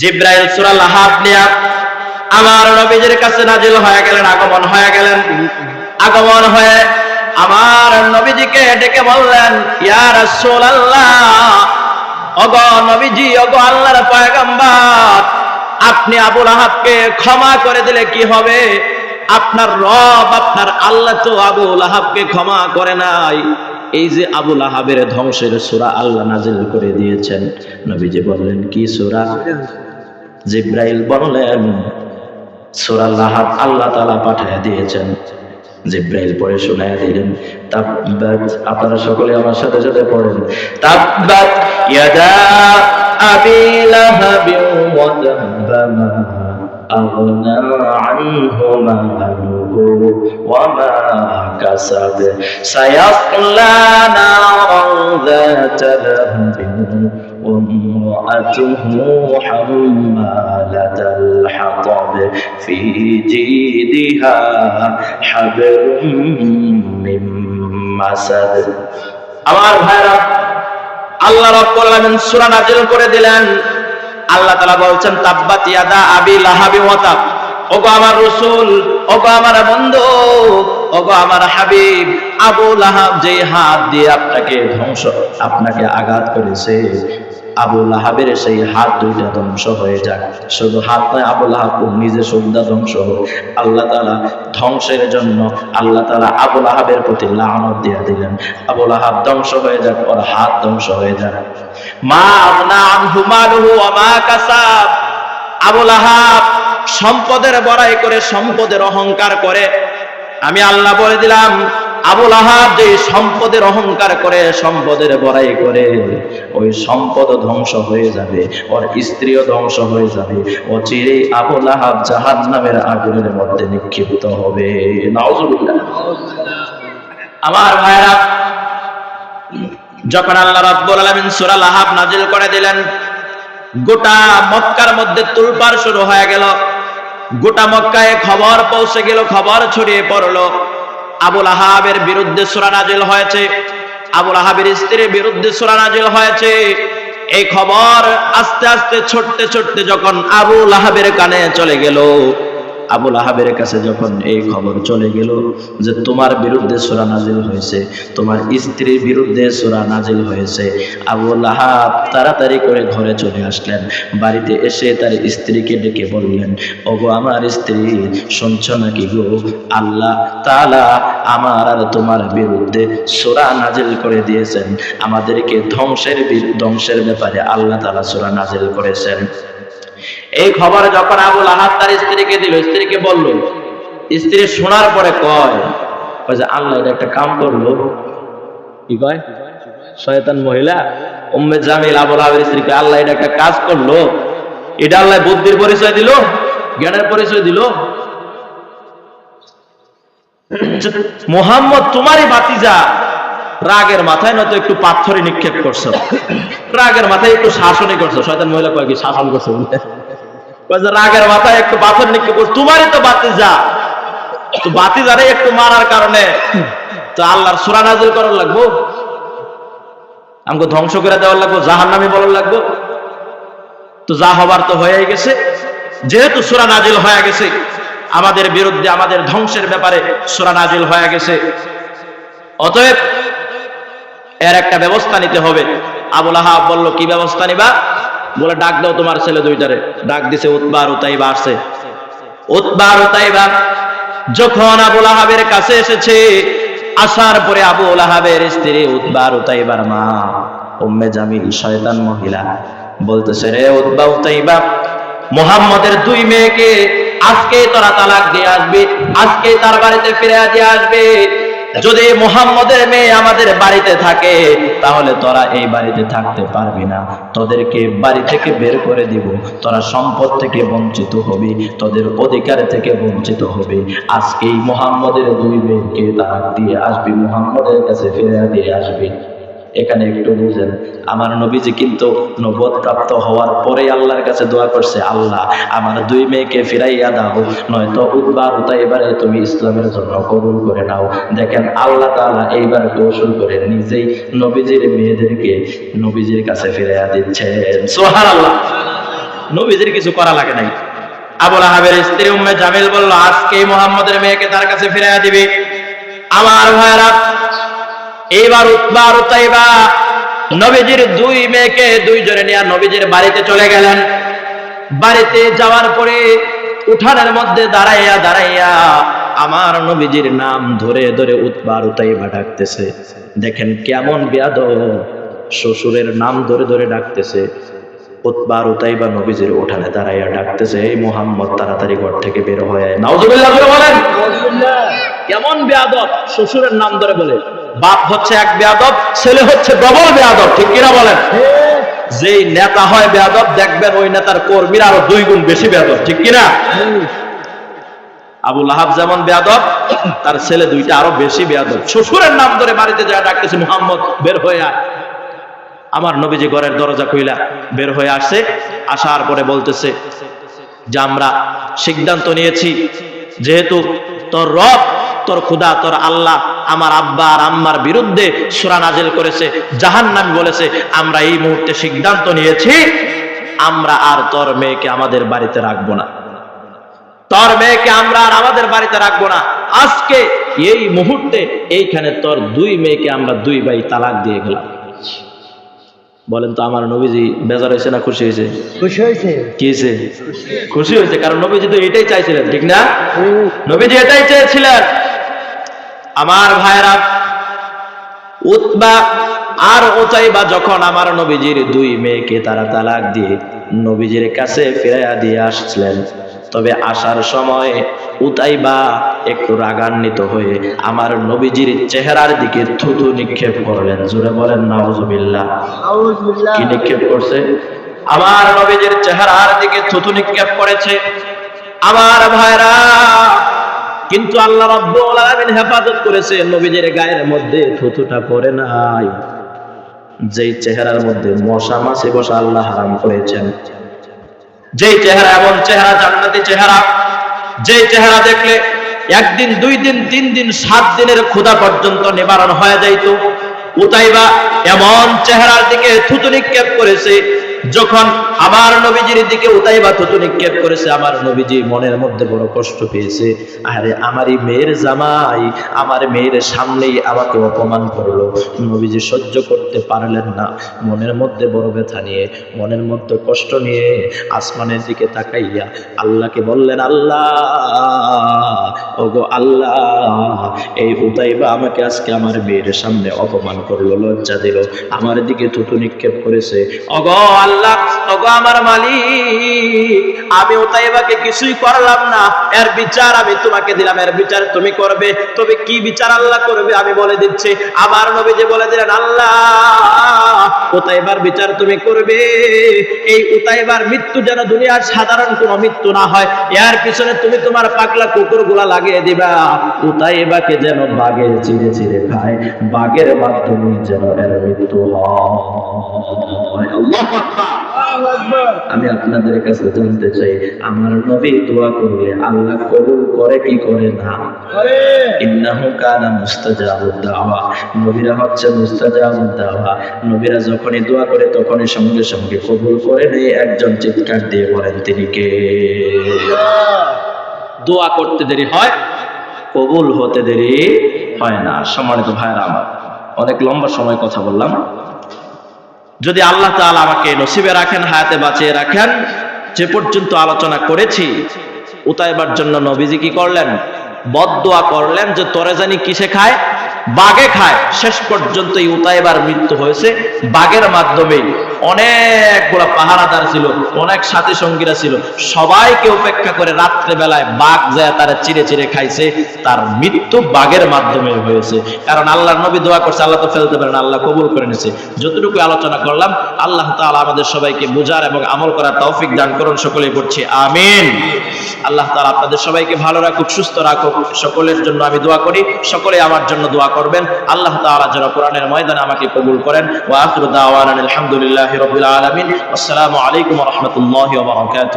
জিব্রাইল সূরা লাহাব নিয়া আমার নবীজির কাছে নাজিল হয়ে গেলেন, আগমন হয়ে গেলেন। আগমন হয়ে আমার নবীজিকে ডেকে বললেন ইয়ার ইয়া রাসূলুল্লাহ, ওগো নবীজি, ওগো আল্লাহর পয়গম্বর, আপনি আবুল আহাবকে ক্ষমা করে দিলে কি হবে? আপনার রব, আপনার আল্লাহ তো আবুল আহাবকে ক্ষমা করে নাই। এই যে আবুল আহাবের ধ্বংসের সূরা আল্লাহ নাজিল করে দিয়েছেন, নবীজি বললেন, কি সুরা? জিব্রাইল বললেন, সূরা লাহাব আল্লাহ তাআলা পাঠিয়ে দিয়েছেন। জিব্রাইল পড়ে শোনায় দিলেন আপনারা সকলে আমার সাথে সাথে পড়েন। তাব্বাত, ইয়াদা আবি ওয়া তাব্বা أغنى عنه ماله وما كسب سيصلى نارا ذات لهب وامرأته حمالة الحطب في جيدها حبل من مسد আমার ভাইরা আল্লাহ রাব্বুল আলামিন সূরা নাযিল করে দিলেন আল্লাহ তালা বলছেন, তাব্বাত ইয়াদা আবি লাহাবি ওয়াতাব ওগো আমার রসুল, ওগো আমার বন্ধু, ওগো আমার হাবিব, আবু লাহাব যে হাত দিয়ে আপনাকে ধ্বংস, আপনাকে আঘাত করেছে। আবু লাহাবের সেই হাত দুইটা ধ্বংস হয়ে যাক। শুধু হাত নয়, আবু লাহাব নিজে সুবিধা ধ্বংস হোক। আল্লাহ তাআলা ধ্বংসের জন্য আল্লাহ তালা আবু লাহাবের প্রতি লানত দিয়ে দিলেন। আবু লাহাব ধ্বংস হয়ে যাক, ওর হাত ধ্বংস হয়ে যাক। মা আবনা আনহু মালুহু ওয়া কাসাব। আবু লাহাব সম্পদের বড়াই করে সম্পদের অহংকার করে। আমি আল্লাহ বলে দিলাম আবুল আহাব যে সম্পদের অহংকার করে, সম্পদের বড়াই করে, ওই সম্পদ ধ্বংস হয়ে যাবে, ওর স্ত্রীও ধ্বংস হয়ে যাবে, ও চিরে আবুল আহাব জাহান নামের আগুনের মধ্যে নিক্ষিপ্ত হবে। আমার ভাইরা, যখন আল্লাহ রাব্বুল আলামিন সূরা লাহাব নাজিল করে দিলেন, গোটা মক্কার মধ্যে তুলপার শুরু হয়ে গেল। গোটা মক্কায় খবর পৌঁছে গেল, খবর ছড়িয়ে পড়ল। আবুল আহাবের বিরুদ্ধে সুরা নাজিল হয়েছে। আবুল আহাবের স্ত্রীর বিরুদ্ধে সুরা নাজিল হয়েছে। এই খবর আস্তে আস্তে ছোটতে ছোটতে যখন আবুল আহাবের কানে চলে গেল আবুল আহাবের কাছে যখন এই খবর চলে গেল যে তোমার বিরুদ্ধে সোরা নাজিল হয়েছে, তোমার স্ত্রীর বিরুদ্ধে সোরা নাজিল হয়েছে, আবুল আহাব তাড়াতাড়ি করে ঘরে চলে আসলেন। বাড়িতে এসে তার স্ত্রীকে ডেকে বললেন, ওগো আমার স্ত্রী, শুনছ নাকি গো? আল্লাহ তালা আমার আর তোমার বিরুদ্ধে সোরা নাজিল করে দিয়েছেন। আমাদেরকে ধ্বংসের ধ্বংসের ব্যাপারে আল্লাহ তালা সোরা নাজিল করেছেন। এই খবর যখন আবুল আহাব তার স্ত্রীকে দিল, স্ত্রীকে বলল, স্ত্রী শোনার পরে কয় আল্লাহ এটা একটা কাম করল। কি কয়? শয়তান মহিলা, উম্মে জামিল আবুল আহাবের স্ত্রীকে আল্লাহ এটা একটা কাজ করল। এটা আল্লাহ বুদ্ধির পরিচয় দিল, জ্ঞানের পরিচয় দিল। মোহাম্মদ, তোমারই বাতিজা রাগের মাথায় নয়তো একটু পাথরে নিক্ষেপ করছ। রাগের মাথায় একটু শাসনই করছ। শয়তান মহিলা কয় কি শাসন করছ রাগের মাথায় একটু পাথর নিক্ষেপ তোমারই তো বাতিজা তো বাতিজারে একটু মারার কারণে তো আল্লাহর সুরা নাজিল করার লাগবো। আমাকে ধ্বংস করে দেওয়ার লাগবো জাহান নামে বলার লাগবো। তো যা হবার তো হয়ে গেছে। যেহেতু সুরা নাজিল হয়ে গেছে, আমাদের বিরুদ্ধে, আমাদের ধ্বংসের ব্যাপারে সুরা নাজিল হয়ে গেছে। অতএব এর একটা ব্যবস্থা নিতে হবে। আবুল আহাব বলল, কি ব্যবস্থা নিবা? বলে, ডাক দাও তোমার ছেলে দুইটারে। ডাক দিছে উৎবার উতাইবা আসছে। উৎবার উতাইবা যখন আবুল আহাবের কাছে এসেছে, আসার পরে আবুল আহাবের স্ত্রী উৎবার উতাইবার মা, উম্মে জামিল, শয়তান মহিলা। বলতেছে, রে উৎবা উতাইবা, মোহাম্মদের দুই মেয়েকে আজকে তোরা তালাক দিয়ে আসবে আজকে তার বাড়িতে ফিরে দিয়ে আসবে। যদি মোহাম্মদের মেয়ে আমাদের বাড়িতে থাকে, তাহলে তোরা এই বাড়িতে থাকতে পারবি না। তোদেরকে বাড়ি থেকে বের করে দিব। তোরা সম্পদ থেকে বঞ্চিত হবি, তোদের অধিকার থেকে বঞ্চিত হবে। এই মোহাম্মদের দুই মেয়েকে তারা দিয়ে আসবি, মোহাম্মদের কাছে ফেরা দিয়ে আসবি। এখানে একটু বুঝেন। আমার নবীজি কিন্তু নবদ প্রাপ্ত হওয়ার পরে আল্লাহর কাছে দোয়া করছে, আল্লাহ, আমার দুই মেয়েকে ফিরাইয়া দাও, নয়তো উদ্বার উতা এবারে তুমি ইসলামের জন্য কবুল করে নাও। দেখেন, আল্লাহ তাআলা এইবার কৌশল করে নিজেই নবীজির মেয়েদেরকে নবীজির কাছে ফিরাইয়া দিচ্ছেন। সোহান আল্লাহ নবীজির কিছু করা লাগে নাই। আবুল আহাবের স্ত্রী উম্মে জামিল বলল, আজকেই মোহাম্মদের মেয়েকে তার কাছে ফিরাইয়া দিবে। আমার ভাইরা এইবার উৎবার উতাইবা। নবীজির দুই মেয়েকে দুই দুইজনে নিয়ে নবীজির বাড়িতে চলে গেলেন। বাড়িতে যাওয়ার পরে উঠানের মধ্যে দাঁড়াইয়া দাঁড়াইয়া আমার নবীজির নাম ধরে ধরে উৎবার উতাইবা ডাকতেছে। দেখেন কেমন বেয়াদ শ্বশুরের নাম ধরে ধরে ডাকতেছে। উৎবার উতাইবা নবীজির উঠানে দাঁড়াইয়া ডাকতেছে এই মোহাম্মদ তাড়াতাড়ি ঘর থেকে বের হয়ে। নাউজুবিল্লাহ বলেন। কেমন বেয়াদব শ্বশুরের নাম ধরে বলে। বাপ হচ্ছে এক বেয়াদব, ছেলে হচ্ছে ডবল বেয়াদব, ঠিক কিনা বলেন? যেই নেতা হয় বেয়াদব, দেখবেন ওই নেতার কর্মীরা আরও দুই গুণ বেশি বেয়াদব, ঠিক কিনা? আবু লাহাব যেমন বেয়াদব, তার ছেলে দুইটা আরও বেশি বেয়াদব। শ্বশুরের নাম ধরে বাড়িতে যা ডাকতেছে, মোহাম্মদ, বের হয়ে আয়। আমার নবীজি ঘরের দরজা কইলা বের হয়ে আসছে আসার পরে বলতেছে, যে আমরা সিদ্ধান্ত নিয়েছি, যেহেতু তোর রব তোর খুদা তোর আল্লাহ আমার আব্বা আর আম্মার বিরুদ্ধে সুরা নাজিল করেছে জাহান্নাম বলেছে আমরা এই মুহূর্তে সিদ্ধান্ত নিয়েছি আমরা আর তোর মেয়েকে আমাদের বাড়িতে রাখব না। তোর মেয়েকে আমরা আর আমাদের বাড়িতে রাখব না। আজকে এই মুহূর্তে এইখানে তোর দুই মেয়েকে আমরা দুই ভাই তালাক দিয়ে গেলাম। বলেন তো আমার নবীজি বেজার হয়েছে না খুশি হয়েছে? খুশি হয়েছে। কি হয়েছে? খুশি হয়েছে কারণ নবীজি তো এটাই চাইছিলেন ঠিক না? নবীজি এটাই চেয়েছিলেন। আমার ভাইরা উতবা আর ওচাইবা যখন আমার নবীজির দুই মেয়েকে তারা তালাক দিয়ে নবীজির কাছে ফিরাইয়া দিয়ে আসছিলেন তবে আসার সময় উতাইবা একটু রাগান্বিত হয়ে আমার নবীজির চেহারার দিকে থুতু নিক্ষেপ করলেন। জুড়ে বলেন নাউজুবিল্লাহ। কি নিক্ষেপ করছে? আমার নবীজির চেহারার দিকে থুতু নিক্ষেপ করেছে। আমার ভাইরা কিন্তু আল্লাহ রাব্বুল আলামিন হেফাজত করেছে নবীজির গায়ের মধ্যে থুতুটা পড়ে নাই। যেই চেহারার মধ্যে মশা মাছি বসা আল্লাহ হারাম করেছেন। যেই চেহারা এমন চেহারা, জান্নাতি চেহারা, যেই চেহারা দেখলে একদিন, দুই দিন, তিন দিন, সাত দিনের ক্ষুধা পর্যন্ত নিবারণ হয়ে যাইতো। উতাইবা এমন চেহারার দিকে থুতু নিক্ষেপ করেছে যখন আমার নবীজির দিকে উতাইবা থুতু নিক্ষেপ করেছে, আমার নবীজি মনের মধ্যে বড় কষ্ট পেয়েছে। আরে আমারই মেয়ের জামাই, আমার মেয়ের সামনেই আমাকে অপমান করল। নবীজি সহ্য করতে পারলেন না। মনের মধ্যে বড় ব্যথা নিয়ে, মনের মধ্যে কষ্ট নিয়ে আসমানের দিকে তাকাইয়া আল্লাহকে বললেন, আল্লাহ, ওগো আল্লাহ, এই উতাইবা আমাকে আজকে আমার মেয়ের সামনে অপমান করল, লজ্জা দিল, আমার দিকে থুতু নিক্ষেপ করেছে। অগো আল্লাহ অগো আমার মালিক আমি উতাইবাকে কিছুই করলাম না। এর বিচার আমি তোমাকে দিলাম, এর বিচার তুমি করবে। তবে কি বিচার আল্লাহ করবে আমি বলে দিচ্ছি। আমার নবী যে বলে দিলেন, আল্লাহ বিচার তুমি করবে। এই মৃত্যু যেন দুনিয়ার সাধারণ কোনো মৃত্যু না হয়। এর পিছনে তুমি তোমার পাকলা কুকুরগুলা লাগিয়ে দিবা। উতাইবাকে যেন বাঘের চিড়ে চিড়ে খায়। বাঘের মাধ্যমে যেন এর মৃত্যু হয়। আল্লাহু। আমি আপনাদের কাছে জানতে চাই আমার নবী দোয়া করলে আল্লাহ কবুল করে কি করে না? ইন্নাহু কানা মুস্তাজাবুদ দাওয়া। নবীরা হচ্ছে মুস্তাজাবুদ দাওয়া। নবীরা যখনই দোয়া করে তখনই সঙ্গে সঙ্গে কবুল করে নেই একজন চিৎকার দিয়ে বলেন তিনি কে? দোয়া করতে দেরি হয় কবুল হতে দেরি হয় না। সম্মানিত ভাইরা আমার অনেক লম্বা সময় কথা বললাম। যদি আল্লাহ তাআলা আমাকে নসিবে রাখেন, হায়াতে বাঁচিয়ে রাখেন যে পর্যন্ত আলোচনা করেছি। উতাইবার জন্য নবীজি কি করলেন? বদদোয়া করলেন যে তোরে জানি কিসে খায়? বাঘে খায়। শেষ পর্যন্ত এই উতাইবার মৃত্যু হয়েছে। বাঘের মাধ্যমেই অনেকগুলা পাহারাদার ছিল, অনেক সাথী সঙ্গীরা ছিল। সবাইকে উপেক্ষা করে রাত্রে বেলায় বাঘ যায় তারা চিড়ে চিড়ে খাইছে। তার মৃত্যু বাঘের মাধ্যমে হয়েছে। কারণ আল্লাহর নবী দোয়া করছে, আল্লাহ তো ফেলতে পারেন আল্লাহ কবুল করে নিছে। যতটুকু আলোচনা করলাম, আল্লাহ তাআলা আমাদের সবাইকে বুঝার এবং আমল করার তৌফিক দান করুন। সকলেই করছি আমিন। আল্লাহ তাআলা আপনাদের সবাইকে ভালো রাখুক, সুস্থ রাখুক। সকলের জন্য আমি দোয়া করি, সকলে আমার জন্য দোয়া করবেন। আল্লাহ তাআলা যেন কোরআনের ময়দানে আমাকে কবুল করেন। ওয়া আখিরু দাওয়ানা আলহামদুলিল্লাহি আসসালামু আলাইকুম রাহমাতুল্লাহি